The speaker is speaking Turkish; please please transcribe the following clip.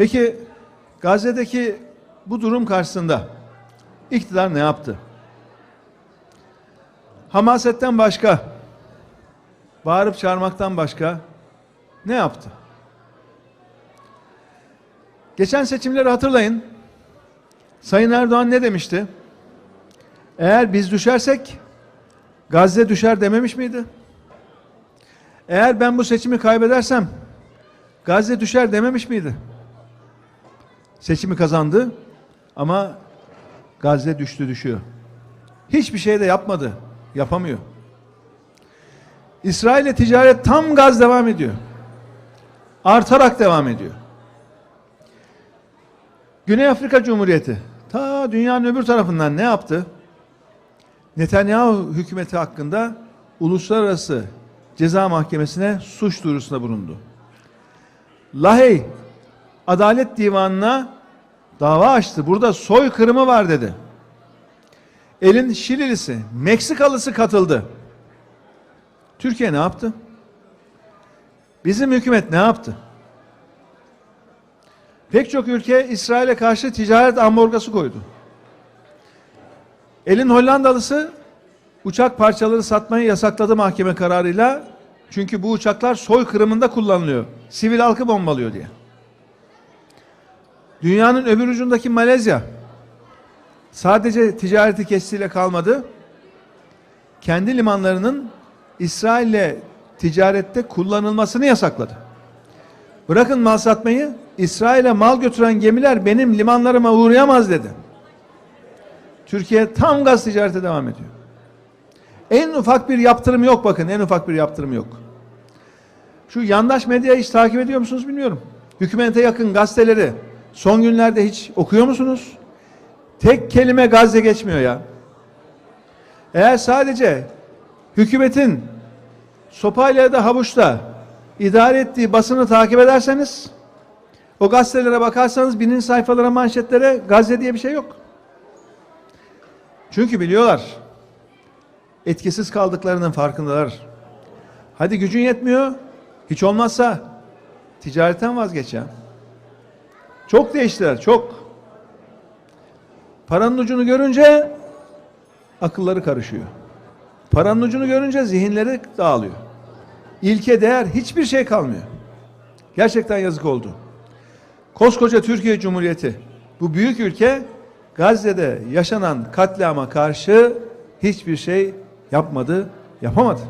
Peki Gazze'deki bu durum karşısında iktidar ne yaptı? Hamasetten başka, bağırıp çağırmaktan başka ne yaptı? Geçen seçimleri hatırlayın. Sayın Erdoğan ne demişti? Eğer biz düşersek Gazze düşer dememiş miydi? Eğer ben bu seçimi kaybedersem Gazze düşer dememiş miydi? Seçimi kazandı ama Gazze düştü düşüyor. Hiçbir şey de yapmadı. Yapamıyor. İsrail'le ticaret tam gaz devam ediyor. Artarak devam ediyor. Güney Afrika Cumhuriyeti ta dünyanın öbür tarafından ne yaptı? Netanyahu hükümeti hakkında uluslararası ceza mahkemesine suç duyurusunda bulundu. Lahey Adalet Divanı'na dava açtı. Burada soykırımı var dedi. Elin Şililisi, Meksikalısı katıldı. Türkiye ne yaptı? Bizim hükümet ne yaptı? Pek çok ülke İsrail'e karşı ticaret ambargosu koydu. Elin Hollandalısı uçak parçaları satmayı yasakladı mahkeme kararıyla. Çünkü bu uçaklar soykırımında kullanılıyor. Sivil halkı bombalıyor diye. Dünyanın öbür ucundaki Malezya sadece ticareti kestiğiyle kalmadı. Kendi limanlarının İsrail'le ticarette kullanılmasını yasakladı. Bırakın mal satmayı, İsrail'e mal götüren gemiler benim limanlarıma uğrayamaz dedi. Türkiye tam gaz ticarete devam ediyor. En ufak bir yaptırım yok bakın, en ufak bir yaptırım yok. Şu yandaş medyayı hiç takip ediyor musunuz bilmiyorum. Hükümete yakın gazeteleri son günlerde hiç okuyor musunuz? Tek kelime Gazze geçmiyor ya. Eğer sadece hükümetin sopayla ya da havuçla idare ettiği basını takip ederseniz o gazetelere bakarsanız birinci sayfalara manşetlere Gazze diye bir şey yok. Çünkü biliyorlar etkisiz kaldıklarının farkındalar. Hadi gücün yetmiyor. Hiç olmazsa ticaretten vazgeç ya. Çok değiştiler, çok. Paranın ucunu görünce akılları karışıyor. Paranın ucunu görünce zihinleri dağılıyor. İlke değer hiçbir şey kalmıyor. Gerçekten yazık oldu. Koskoca Türkiye Cumhuriyeti bu büyük ülke Gazze'de yaşanan katliama karşı hiçbir şey yapmadı, yapamadı.